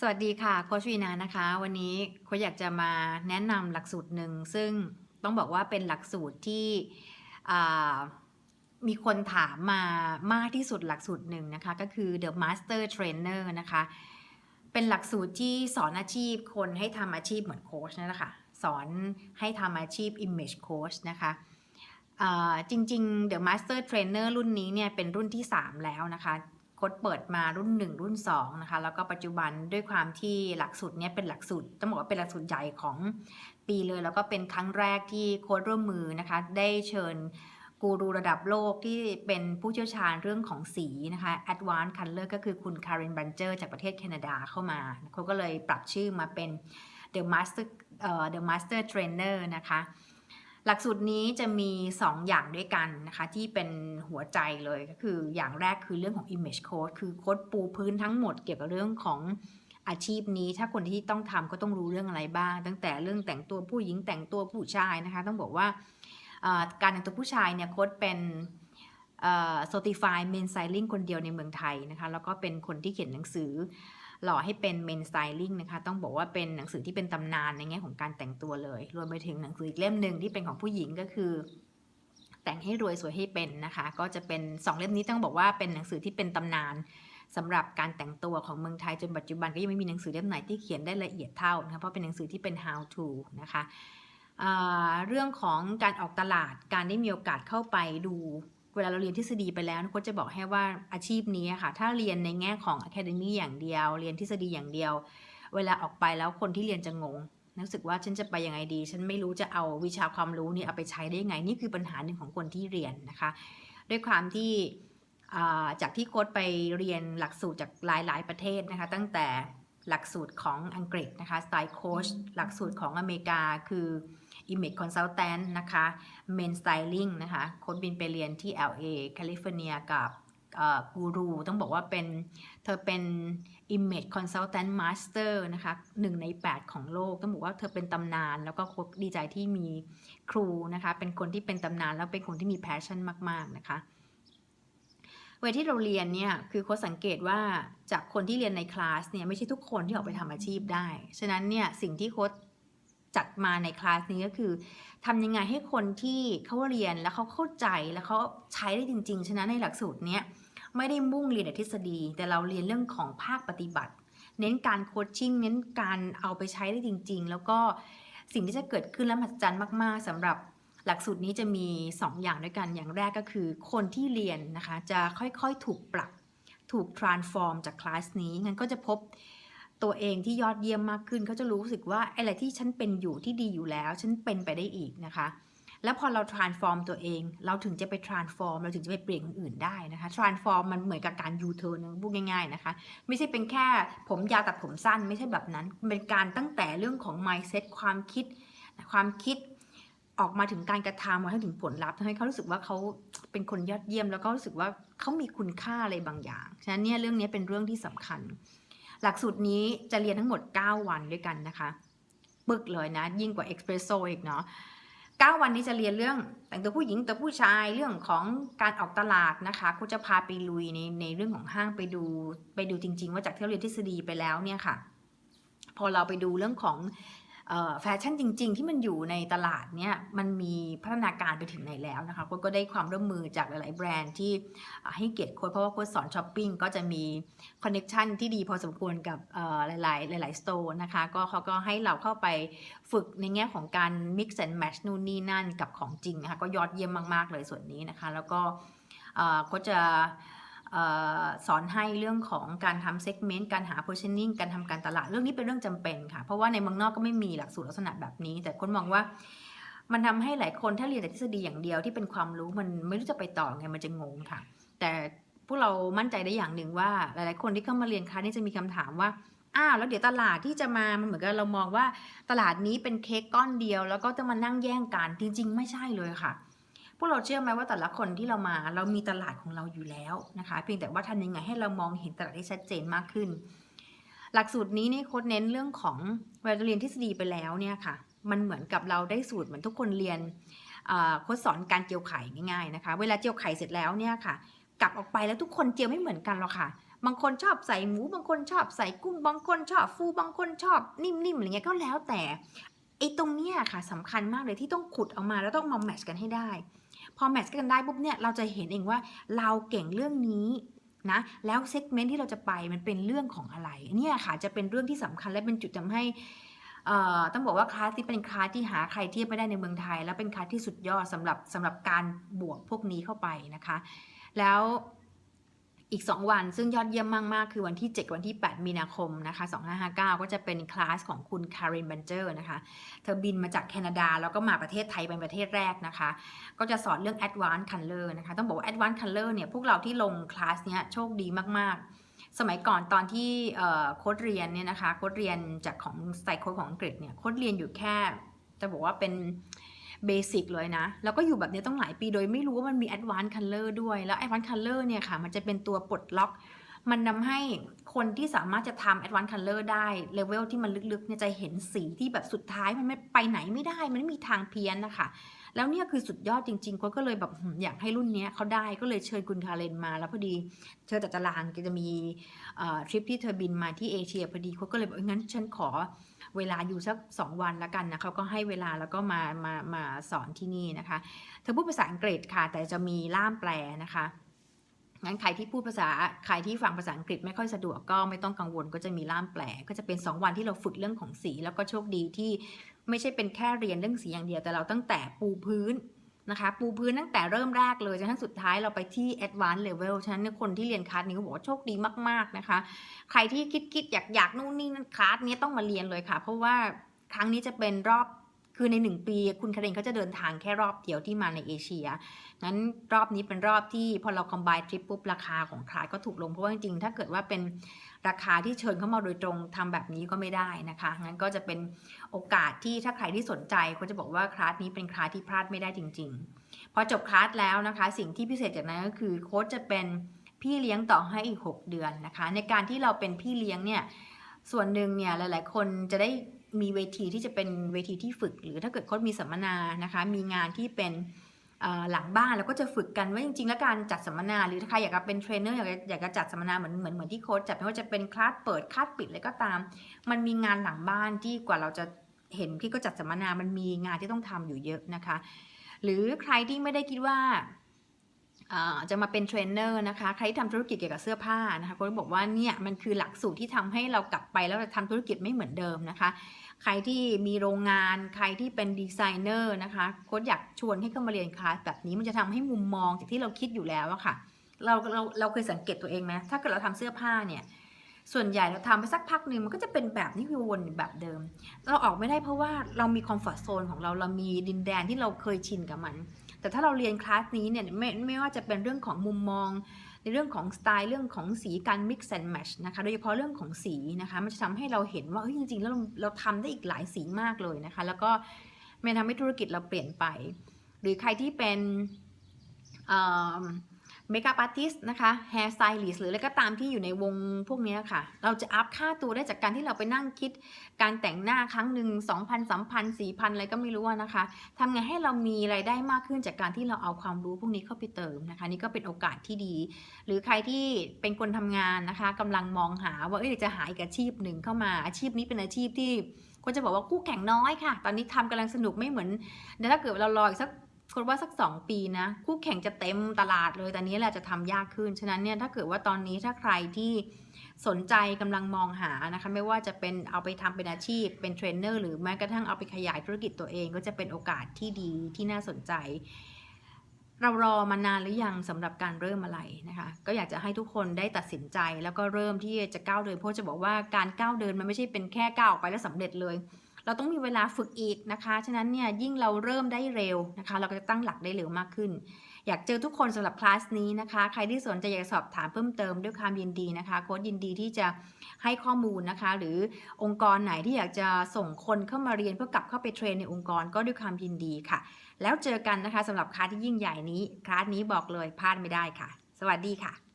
สวัสดีค่ะโคชวีนานะคะ วันนี้โคชอยากจะมาแนะนำหลักสูตรหนึ่งซึ่งต้องบอกว่าเป็นหลักสูตรที่มีคนถามมามากที่สุดหลักสูตรหนึ่งนะคะ ก็คือ The Master Trainer นะคะ เป็นหลักสูตรที่สอนอาชีพคนให้ทำอาชีพเหมือนโค้ชนั่นแหละค่ะสอนให้ทำอาชีพ Image Coach นะคะจริงๆ The Master Trainer รุ่นนี้เนี่ยเป็นรุ่นที่ 3 แล้วนะคะ ค้ดเปิดมารุ่น 1 รุ่น2นะคะแล้วก็ปัจจุบันด้วยความที่หลักสูตรนี้เป็นหลักสูตรต้องบอกว่าเป็นหลักสูตรใหญ่ของปีเลย แล้วก็เป็นครั้งแรกที่โค้ดร่วมมือนะคะได้เชิญกูรูระดับโลกที่เป็นผู้เชี่ยวชาญเรื่องของสีนะคะ Advanced Color ก็คือคุณ Karen Brancher จากประเทศแคนาดาเข้ามาเขาก็เลยปรับชื่อมาเป็น The Master เอ่อ The Master Trainer นะคะ หลักสูตรนี้จะมี 2 อย่างด้วยกันนะคะ ที่เป็นหัวใจเลยก็คืออย่างแรกคือเรื่องของ image code คือโค้ดปูพื้นทั้งหมดเกี่ยวกับเรื่องของอาชีพนี้ ถ้าคนที่ต้องทำก็ต้องรู้เรื่องอะไรบ้าง ตั้งแต่เรื่องแต่งตัวผู้หญิงแต่งตัวผู้ชายนะคะ ต้องบอกว่าการแต่งตัวผู้ชายเนี่ยโค้ดเป็นเอ่อ certified men styling คนเดียวในเมืองไทยนะคะ แล้วก็เป็นคนที่เขียนหนังสือ หล่อให้เป็น men styling นะคะต้องบอกว่าเป็นหนังสือที่เป็นตำนานในแง่ของการแต่งตัวเลย รวมไปถึงหนังสืออีกเล่มหนึ่งที่เป็นของผู้หญิงก็คือ แต่งให้รวยสวยให้เป็นนะคะ ก็จะเป็นสองเล่มนี้ต้องบอกว่าเป็นหนังสือที่เป็นตำนานสำหรับการแต่งตัวของเมืองไทยจนปัจจุบันก็ยังไม่มีหนังสือเล่มไหนที่เขียนได้ละเอียดเท่านะคะเพราะเป็นหนังสือที่เป็น how to นะคะเรื่องของการออกตลาดการได้มีโอกาสเข้าไปดู วลาเราเรียนทฤษฎีไปแล้วโค้ชจะบอกให้ว่าอาชีพนี้ค่ะ ถ้าเรียนในแง่ของ Academy อย่างเดียว เรียนทฤษฎีอย่างเดียว เวลาออกไปแล้วคนที่เรียนจะงงรู้สึกว่าฉันจะไปยังไงดี ฉันไม่รู้จะเอาวิชาความรู้นี่เอาไปใช้ได้ยังไง นี่คือปัญหาหนึ่งของคนที่เรียนนะคะ ด้วยความที่จากที่โค้ดไปเรียนหลักสูตรจากหลาย ๆ ประเทศนะคะ ตั้งแต่หลักสูตรของอังกฤษนะคะ Style Coach หลักสูตรของอเมริกาคือ Image Consultant นะคะ Men Styling นะคะโค้ดบินไปเรียนที่ LA แคลิฟอร์เนียกับกูรูต้องบอกว่าเป็นเธอเป็น Image Consultant Master นะคะหนึ่งใน 8 ของโลก ต้องบอกว่าเธอเป็นตำนาน แล้วก็ดีใจที่มีครูนะคะ เป็นคนที่เป็นตำนาน แล้วเป็นคนที่มี passion มาก ๆ นะคะเวลาที่เราเรียนเนี่ยคือโค้ชสังเกตว่าจากคนที่เรียนในคลาสเนี่ยไม่ใช่ทุกคนที่ออกไปทำอาชีพได้ ฉะนั้นเนี่ยสิ่งที่โค้ช จัดมาในคลาสนี้ก็คือทำยังไงให้คนที่เขาเรียนแล้วเขาเข้าใจแล้วเขาใช้ได้จริง ๆ ฉะนั้นในหลักสูตรเนี้ยไม่ได้มุ่งเรียนแต่ทฤษฎี แต่เราเรียนเรื่องของภาคปฏิบัติ เน้นการโคชชิ่งเน้นการเอาไปใช้ได้จริง ๆ แล้วก็สิ่งที่จะเกิดขึ้นและมหัศจรรย์มาก ๆสำหรับหลักสูตรนี้จะมี 2 อย่างด้วยกันอย่างแรกก็คือคนที่เรียนนะคะจะค่อยๆถูกปรับถูก transform จากคลาสนี้งั้นก็จะพบ ตัวเองที่ยอดเยี่ยมมากขึ้นเขาจะรู้สึกว่าไอ้อะไรที่ฉันเป็นอยู่ที่ดีอยู่แล้ว ฉันเป็นไปได้อีกนะคะ แล้วพอเรา transform ตัวเอง เราถึงจะไป transform เราถึงจะไปเปลี่ยนคนอื่นได้นะคะ transform มันเหมือนกับการ U turn นะพูดง่ายๆนะคะ ไม่ใช่เป็นแค่ผมยาวตัดผมสั้นไม่ใช่แบบนั้น เป็นการตั้งแต่เรื่องของ mindset ความคิด ความคิดออกมาถึงการกระทำมาถึงผลลัพธ์ทำให้เขารู้สึกว่าเขาเป็นคนยอดเยี่ยม แล้วก็รู้สึกว่าเขามีคุณค่าอะไรบางอย่าง ฉะนั้นเนี่ยเรื่องนี้เป็นเรื่องที่สำคัญ หลักสูตรนี้จะเรียนทั้งหมด 9 วันด้วยกันนะคะปึกเลยนะ ยิ่งกว่าเอ็กซ์เพรสโซอีกเนาะ9วันนี้จะเรียนเรื่องแต่งตัวผู้หญิงแต่งตัวผู้ชายเรื่องของการออกตลาดนะคะกูจะพาไปลุยในในเรื่องของห้างไปดูไปดูจริง ๆ ว่าจากที่เราเรียนทฤษฎีไปแล้วเนี่ยค่ะ พอเราไปดูเรื่องของ แฟชั่นจริง ๆ ที่มันอยู่ในตลาดเนี่ยมันมีพัฒนาการไปถึงไหนแล้วนะคะโค้ดก็ได้ความร่วมมือจากหลาย ๆ แบรนด์ที่ให้เกียรติโค้ดเพราะว่าโค้ดสอนช้อปปิ้งก็จะมีคอนเน็ชันที่ดีพอสมควรกับหลาย ๆ หลาย ๆ สโตร์นะคะก็เขาก็ให้เราเข้าไปฝึกในแง่ของการ mix and match นู่นนี่นั่นกับของจริงนะคะก็ยอดเยี่ยมมาก ๆ เลยส่วนนี้นะคะ แล้วก็โค้ดจะ สอนให้เรื่องของการทำ segment การหา positioning การทำการตลาดเรื่องนี้เป็นเรื่องจำเป็นค่ะ เพราะว่าในเมืองนอกก็ไม่มีหลักสูตรลักษณะแบบนี้ แต่คนมองว่ามันทำให้หลายคนถ้าเรียนแต่ทฤษฎีอย่างเดียวที่เป็นความรู้มันไม่รู้จะไปต่อไงมันจะงงค่ะ แต่พวกเรามั่นใจได้อย่างหนึ่งว่า หลาย ๆ คนที่เข้ามาเรียนคลาสนี้จะมีคำถามว่าอ้าวแล้วเดี๋ยวตลาดที่จะมามันเหมือนกับเรามองว่าตลาดนี้เป็นเค้กก้อนเดียว แล้วก็จะมานั่งแย่งกันจริง ๆ ไม่ใช่เลยค่ะ พวกเราเชื่อไหมว่าแต่ละคนที่เรามา เรามีตลาดของเราอยู่แล้วนะคะ เพียงแต่ว่าทำยังไงให้เรามองเห็นตลาดที่ชัดเจนมากขึ้น หลักสูตรนี้เนี่ยโค้ดเน้นเรื่องของเวลาเรียนทฤษฎีไปแล้วเนี่ยค่ะ มันเหมือนกับเราได้สูตรเหมือนทุกคนเรียนโค้ดสอนการเจียวไข่ง่ายๆนะคะ เวลาเจียวไข่เสร็จแล้วเนี่ยค่ะ กลับออกไปแล้วทุกคนเจียวไม่เหมือนกันหรอกค่ะบางคนชอบใส่หมูบางคนชอบใส่กุ้งบางคนชอบฟูบางคนชอบนิ่มๆอะไรเงี้ยก็แล้วแต่ไอ้ตรงเนี้ยค่ะสำคัญมากเลยที่ต้องขุดออกมาแล้วต้องมาแมทช์กันให้ได้ พอแมทช์กันได้ปุ๊บเนี่ยเราจะเห็นเองว่าเราเก่งเรื่องนี้นะแล้วเซกเมนต์ที่เราจะไปมันเป็นเรื่องของอะไรเนี่ยค่ะจะเป็นเรื่องที่สำคัญและเป็นจุดทำให้ต้องบอกว่าคลาสที่เป็นคลาสที่หาใครเทียบไม่ได้ในเมืองไทย แล้วเป็นคลาสที่สุดยอดสำหรับสำหรับการบวกพวกนี้เข้าไปนะคะ แล้ว อีก 2 วัน ซึ่งยอดเยี่ยมมาก ๆ คือวันที่ 7 วันที่ 8 มีนาคมนะคะ2559 ก็จะเป็นคลาสของคุณคารินบันเจอร์นะคะ เธอบินมาจากแคนาดา แล้วก็มาประเทศไทยเป็นประเทศแรกนะคะ ก็จะสอนเรื่อง Advanced Color นะคะ ต้องบอกว่า Advanced Color เนี่ย พวกเราที่ลงคลาสเนี้ยโชคดีมาก ๆ สมัยก่อนตอนที่โค้ดเรียนเนี่ยนะคะ โค้ดเรียนจากของสไตล์โค้ดของอังกฤษเนี่ย โค้ดเรียนอยู่แค่ จะบอกว่าเป็น เบสิกเลยนะ แล้วก็อยู่แบบนี้ต้องหลายปีโดยไม่รู้ว่ามันมีแอดวานซ์คัลเลอร์ด้วย แล้วแอดวานซ์คัลเลอร์เนี่ยค่ะ มันจะเป็นตัวปลดล็อก มันทำให้คนที่สามารถจะทำ Advanced Color ได้เลเวลที่มันลึกๆเนี่ยจะเห็นสีที่แบบสุดท้ายมันไม่ไปไหนไม่ได้ มันไม่มีทางเพี้ยนนะคะ แล้วเนี่ยคือสุดยอดจริงๆก็ก็เลยแบบอยากให้รุ่นเนี้ยเขาได้ก็เลยเชิญคุณคาเรนมาแล้วพอดีเธอจัดตารางก็จะมีทริปที่เธอบินมาที่เอเชียพอดีเขาก็เลยบอกงั้นฉันขอเวลาอยู่สักสองวันแล้วกันนะเขาก็ให้เวลาแล้วก็มามามาสอนที่นี่นะคะ เธอพูดภาษาอังกฤษค่ะ แต่จะมีล่ามแปลนะคะ งั้นใครที่พูดภาษาใครที่ฟังภาษาอังกฤษไม่ค่อยสะดวกก็ไม่ต้องกังวลก็จะมีล่ามแปลก็จะเป็น 2 วันที่เราฝึกเรื่องของสี แล้วก็โชคดีที่ไม่ใช่เป็นแค่เรียนเรื่องสีอย่างเดียวแต่เราตั้งแต่ปูพื้นนะคะปูพื้นตั้งแต่เริ่มแรกเลยจนทั่งสุดท้ายเราไปที่ advanced level ฉะนั้นคนที่เรียนคลาสนี้ก็บอกว่าโชคดีมาก ๆ นะคะ ใครที่คิดคิดอยากอยากนู่นนี่นั่นคลาสนี้ต้องมาเรียนเลยค่ะ เพราะว่าครั้งนี้จะเป็นรอบ คือในหนึ่งปี คุณคารินเขาจะเดินทางแค่รอบเดียวที่มาในเอเชีย งั้นรอบนี้เป็นรอบที่พอเราคอมไบทริปปุ๊บราคาของคลาสก็ถูกลงเพราะว่าจริงๆ ถ้าเกิดว่าเป็นราคาที่เชิญเข้ามาโดยตรงทำแบบนี้ก็ไม่ได้นะคะ งั้นก็จะเป็นโอกาสที่ถ้าใครที่สนใจก็จะบอกว่าคลาสนี้เป็นคลาสที่พลาดไม่ได้จริง ๆ พอจบคลาสแล้วนะคะ สิ่งที่พิเศษจากนั้นก็คือโค้ชจะเป็นพี่เลี้ยงต่อให้อีก 6 เดือนนะคะ ในการที่เราเป็นพี่เลี้ยงเนี่ยส่วนหนึ่งเนี่ยหลาย ๆ คนจะได้ มีเวทีที่จะเป็นเวทีที่ฝึก หรือถ้าเกิดโค้ชมีสัมมนานะคะ มีงานที่เป็นหลังบ้านแล้วก็จะฝึกกันว่าจริงๆ แล้วการจัดสัมมนาหรือถ้าใครอยากจะเป็นเทรนเนอร์อยากจะอยากจะจัดสัมมนาเหมือนเหมือนเหมือนที่โค้ชจัดไม่ว่าจะเป็นคลาสเปิดคลาสปิดอะไรก็ตาม มันมีงานหลังบ้านที่กว่าเราจะเห็นที่ก็จัดสัมมนา มันมีงานที่ต้องทำอยู่เยอะนะคะ หรือใครที่ไม่ได้คิดว่า จะมาเป็นเทรนเนอร์นะคะ ใครที่ทำธุรกิจเกี่ยวกับเสื้อผ้านะคะก็บอกว่าเนี่ยมันคือหลักสูตรที่ทำให้เรากลับไปแล้วเราทำธุรกิจไม่เหมือนเดิมนะคะ ใครที่มีโรงงาน ใครที่เป็นดีไซเนอร์นะคะโค้ชอยากชวนให้เข้ามาเรียนคลาสแบบนี้มันจะทำให้มุมมองจากที่เราคิดอยู่แล้วอะค่ะ เราเราเราเคยสังเกตตัวเองไหมถ้าเกิดเราทำเสื้อผ้าเนี่ยส่วนใหญ่เราทำไปสักพักหนึ่งมันก็จะเป็นแบบนี้คือวนแบบเดิม เราออกไม่ได้เพราะว่าเรามีคอมฟอร์ทโซนของเราเรามีดินแดนที่เราเคยชินกับมัน แต่ถ้าเราเรียนคลาสนี้เนี่ยไม่ไม่ว่าจะเป็นเรื่องของมุมมอง ในเรื่องของสไตล์เรื่องของสีการ mix and match นะคะโดยเฉพาะเรื่องของสีนะคะมันจะทำให้เราเห็นว่าจริงๆแล้วเราเราทำได้อีกหลายสีมากเลยนะคะ แล้วก็มันทำให้ธุรกิจเราเปลี่ยนไป หรือใครที่เป็น เมคอัพอาร์ติสนะคะแฮร์สไตลิสต์หรืออะไรก็ตามที่อยู่ในวงพวกนี้ค่ะ เราจะอัพค่าตัวได้จากการที่เราไปนั่งคิด การแต่งหน้าครั้งหนึ่ง2,000 3,000 4,000 อะไรก็ไม่รู้นะคะทำไงให้เรามีรายได้มากขึ้นจากการที่เราเอาความรู้พวกนี้เข้าไปเติมนะคะ นี่ก็เป็นโอกาสที่ดี หรือใครที่เป็นคนทำงานนะคะกำลังมองหาว่าเอ้ยจะหาอีกอาชีพหนึ่งเข้ามาอาชีพนี้เป็นอาชีพที่ก็จะบอกว่าคู่แข่งน้อยค่ะ ตอนนี้ทำกำลังสนุกไม่เหมือนเดี๋ยวถ้าเกิดเรารออีกสัก คนว่าสัก 2 ปีนะ คู่แข่งจะเต็มตลาดเลยแต่นี้แหละจะทำยากขึ้น ฉะนั้นเนี่ยถ้าเกิดว่าตอนนี้ถ้าใครที่สนใจกำลังมองหานะคะไม่ว่าจะเป็นเอาไปทำเป็นอาชีพ เป็นเทรนเนอร์หรือแม้กระทั่งเอาไปขยายธุรกิจตัวเองก็จะเป็นโอกาสที่ดีที่น่าสนใจ เรารอมานานหรือยังสำหรับการเริ่มอะไรนะคะ ก็อยากจะให้ทุกคนได้ตัดสินใจแล้วก็เริ่มที่จะก้าวเดินเพราะจะบอกว่าการก้าวเดินมันไม่ใช่เป็นแค่ก้าวออกไปแล้วสำเร็จเลย เราต้องมีเวลาฝึกอีกนะคะ ฉะนั้นเนี่ยยิ่งเราเริ่มได้เร็วนะคะ เราก็จะตั้งหลักได้เร็วมากขึ้น อยากเจอทุกคนสำหรับคลาสนี้นะคะ ใครที่สนใจอยากสอบถามเพิ่มเติมด้วยความยินดีนะคะ โค้ดยินดีที่จะให้ข้อมูลนะคะ หรือองค์กรไหนที่อยากจะส่งคนเข้ามาเรียนเพื่อกลับเข้าไปเทรนในองค์กรก็ด้วยความยินดีค่ะ แล้วเจอกันนะคะสำหรับคลาสที่ยิ่งใหญ่นี้ คลาสนี้บอกเลยพลาดไม่ได้ค่ะ สวัสดีค่ะ